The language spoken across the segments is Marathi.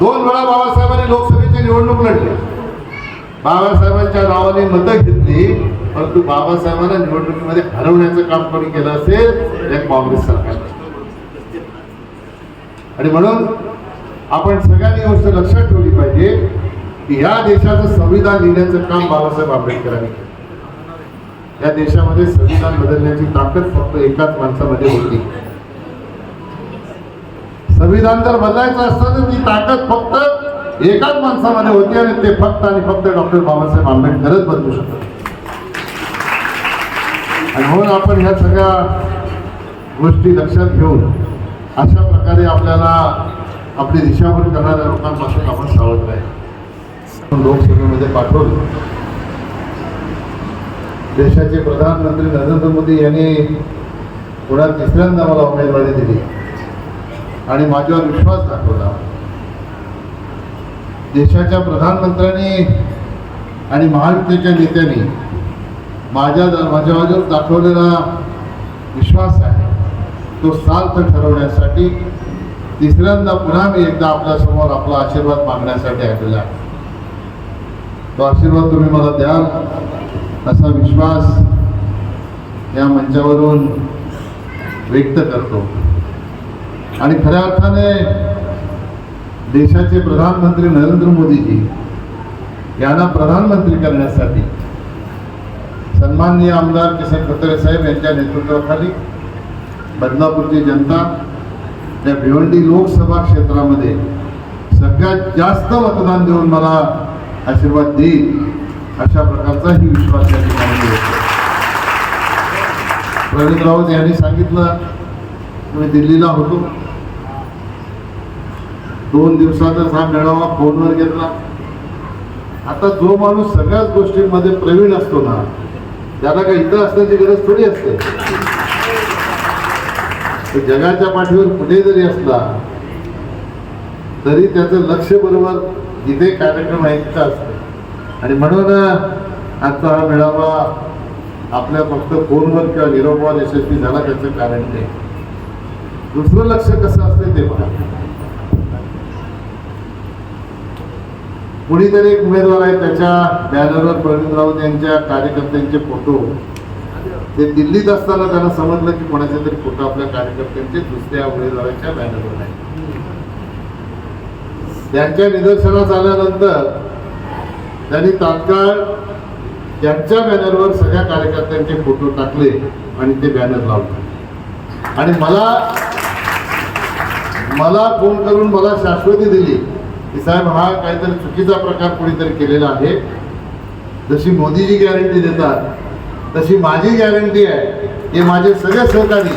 दोन वेळा बाबासाहेबांनी लोकसभेची निवडणूक लढली. बाबासाहेबांच्या नावाने मतं घेतली परंतु बाबासाहेबांना निवडणुकीमध्ये हरवण्याचं काम कोणी केलं असेल या काँग्रेस सरकारने आणि म्हणून आपण सगळ्यांनी गोष्ट लक्षात ठेवली पाहिजे की या देशाचं संविधान लिहिण्याचं काम बाबासाहेब आंबेडकरांनी केलं. या देशामध्ये संविधान बदलण्याची ताकद फक्त एकाच माणसामध्ये होती. संविधान जर बदलायचं असतं तर ती ताकद फक्त एकाच माणसामध्ये होती आणि ते फक्त आणि फक्त डॉक्टर बाबासाहेब आंबेडकरच बदलू शकतात. आणि म्हणून आपण ह्या सगळ्या गोष्टी लक्षात घेऊन अशा प्रकारे आपल्याला आपली दिशाभूल करणाऱ्या लोकांपासून आपण सावध राहील लोकसभेमध्ये पाठवलं. देशाचे प्रधानमंत्री नरेंद्र मोदी यांनी पुन्हा तिसऱ्यांदा मला उमेदवारी दिली. आणि माझ्यावर विश्वास दाखवला. देशाच्या प्रधानमंत्र्यांनी आणि महायुतीच्या नेत्यांनी माझ्या माझ्यावर दाखवलेला विश्वास आहे. तो सार्थ ठरवण्यासाठी तिसऱ्यांदा पुन्हा मी एकदा आपल्यासमोर आपला आशीर्वाद मागण्यासाठी आलेला आहे. तो आशीर्वाद तुम्ही मला द्याल असा विश्वास या मंचावरून व्यक्त करतो. आणि खऱ्या अर्थाने देशाचे प्रधानमंत्री नरेंद्र मोदीजी यांना प्रधानमंत्री करण्यासाठी सन्माननीय आमदार किसन खतरे साहेब यांच्या नेतृत्वाखाली बदलापूरची जनता त्या भिवंडी लोकसभा क्षेत्रामध्ये सगळ्यात जास्त मतदान देऊन मला आशीर्वाद देईल अशा प्रकारचाही विश्वास या ठिकाणी प्रवीण राऊत यांनी सांगितलं मी दिल्लीला होतो. दोन दिवसातच हा मेळावा फोनवर घेतला. आता जो माणूस सगळ्याच गोष्टींमध्ये प्रवीण असतो ना त्याला काही इथं असण्याची गरज थोडी असते. जगाच्या पाठीवर कुठे जरी असला तरी त्याचं लक्ष बरोबर जिथे कार्यक्रम आहे तिथं असतं. आणि म्हणून आजचा हा मेळावा आपल्या फक्त फोनवर किंवा निरोपावर यशस्वी झाला त्याचं कारण नाही दुसरं लक्ष कसं असते ते बघा. कुणीतरी एक उमेदवार आहे त्याच्या बॅनरवर प्रवीण राऊत यांच्या कार्यकर्त्यांचे फोटो. ते दिल्लीत असताना त्यांना समजलं की कोणाचे तरी फोटो आपल्या कार्यकर्त्यांचे दुसऱ्या उमेदवाराच्या बॅनरवर आहे त्यांच्या निदर्शनास आल्यानंतर त्यांनी तात्काळ त्यांच्या बॅनरवर सगळ्या कार्यकर्त्यांचे फोटो टाकले आणि ते बॅनर लावले. आणि मला मला फोन करून मला शाश्वती दिली. की साहेब हा काहीतरी चुकीचा प्रकार कोणीतरी केलेला आहे. जशी मोदीजी गॅरंटी देतात तशी माझी गॅरंटी आहे की माझे सगळे सहकारी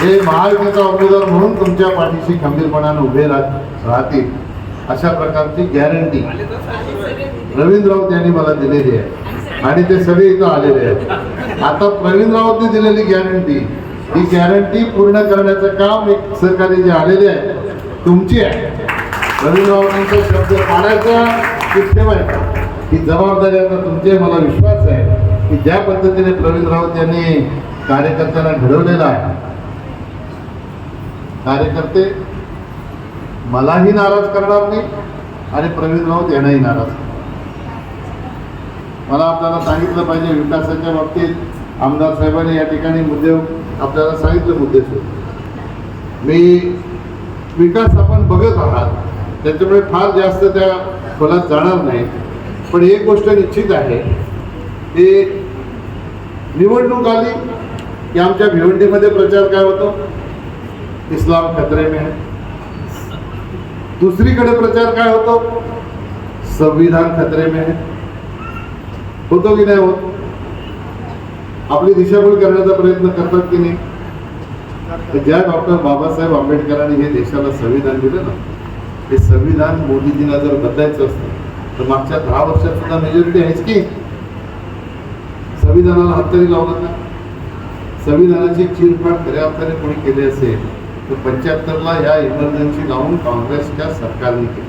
हे महायुतीचा उमेदवार म्हणून तुमच्या पाठीशी खंबीरपणाने उभे राहतील. अशा प्रकारची गॅरंटी रवींद्र राऊत यांनी मला दिलेली आहे. आणि ते सगळे इथं आलेले आहेत. आता प्रवीण राऊतने दिलेली गॅरंटी ही गॅरंटी पूर्ण करण्याचं काम एक सहकारी जे आलेले आहे तुमची आहे. प्रवीण शब्द पाडायचा की ठेवायचा ही जबाबदारी आता तुमचे मला विश्वास आहे की ज्या पद्धतीने प्रवीण राऊत यांनी कार्यकर्त्यांना घडवलेला आहे कार्यकर्ते मलाही नाराज करणार नाही आणि प्रवीण राऊत यांनाही नाराज मला आपल्याला सांगितलं पाहिजे विकासाच्या बाबतीत आमदार साहेबांनी या ठिकाणी मुद्दे आपल्याला सांगितले मुद्दे मी विकास आपण बघत आहात. त्याच्यामुळे फार जास्त त्या खोलात जाणार नाही. पण एक गोष्ट निश्चित आहे की निवडणूक आली की आमच्या भिवंडीमध्ये प्रचार काय होतो? इस्लाम खतरे में है. दुसरीकडे प्रचार काय होतो? संविधान खतरे में है. होतो की नाही होत? आपली दिशाभूल करण्याचा प्रयत्न करतात की नाही? ज्या डॉक्टर बाबासाहेब आंबेडकरांनी हे देशाला संविधान दिलं ना हे संविधान मोदीजींना जर बदलायचं असतं तर मागच्या दहा वर्षात सुद्धा मेजॉरिटी आहेच की? संविधानाला हात लावला लावलं ना? संविधानाची चिरफाड खऱ्या अर्थाने कोणी केली असेल तर पंच्याहत्तरला या इमर्जन्सी लावून काँग्रेसच्या सरकारने केली.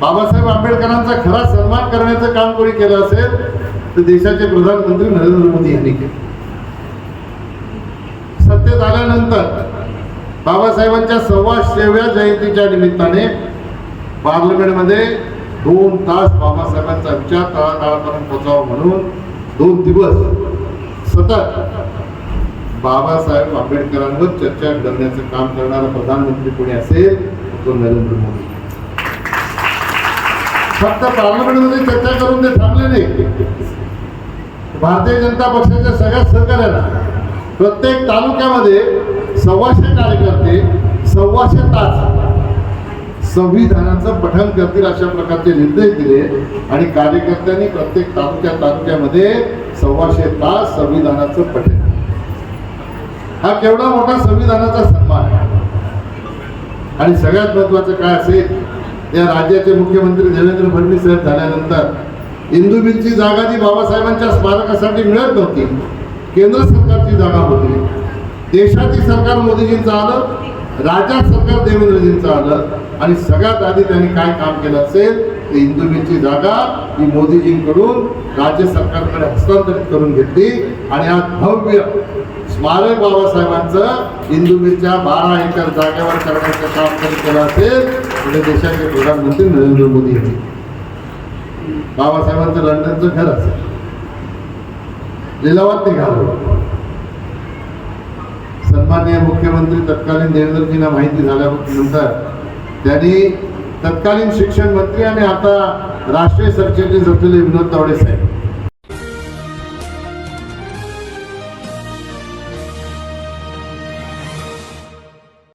बाबासाहेब आंबेडकरांचा खरा सन्मान करण्याचं काम कोणी केलं असेल तर देशाचे प्रधानमंत्री नरेंद्र मोदी यांनी केलं. सत्तेत आल्यानंतर बाबासाहेबांच्या सव्वाशेव्या जयंतीच्या निमित्ताने पार्लमेंटमध्ये दोन तास बाबासाहेबांचा विचार तळातळापर्यंत पोचावा म्हणून दोन दिवस सतत बाबासाहेब आंबेडकरांवर चर्चा करण्याचं काम करणारा प्रधानमंत्री कोणी असेल तो नरेंद्र मोदी. फक्त पार्लमेंटमध्ये चर्चा करून ते थांबले नाही. भारतीय जनता पक्षाच्या सगळ्या सहकार्याला प्रत्येक तालुक्यामध्ये सव्वाशे कार्यकर्ते सव्वाशे तास संविधानाचं पठन करतील अशा प्रकारचे निर्देश दिले. आणि कार्यकर्त्यांनी प्रत्येक तालुक्या तालुक्यामध्ये सव्वाशे तास संविधानाचं पठन हा केवढा मोठा संविधानाचा सन्मान आहे. आणि सगळ्यात महत्वाचं काय असेल या राज्याचे मुख्यमंत्री देवेंद्र फडणवीस साहेब झाल्यानंतर इंदुमिलची जागा जी बाबासाहेबांच्या स्मारकासाठी मिळत नव्हती केंद्र सरकारची जागा होती. देशाची सरकार मोदीजींचं आलं राज्यात सरकार देवेंद्रजींचं आलं आणि सगळ्यात आधी त्यांनी काय काम केलं असेल ते इंदुमिलची जागा ही मोदीजींकडून राज्य सरकारकडे हस्तांतरित करून घेतली आणि आज भव्य स्मारक बाबासाहेबांचं इंदुबीच्या बारा एकर जागेवर करण्याचं काम त्यांनी केलं असेल म्हणजे देशाचे प्रधानमंत्री नरेंद्र मोदी यांनी. बाबासाहेबांचं लंडनचं घर असेल. लिलावात निघालं सन्मान्य मुख्यमंत्री तत्कालीन देवेंद्रजींना माहिती झाल्यानंतर त्यांनी तत्कालीन शिक्षण मंत्री आणि आता राष्ट्रीय सरचिटणीस असलेले विनोद तावडे साहेब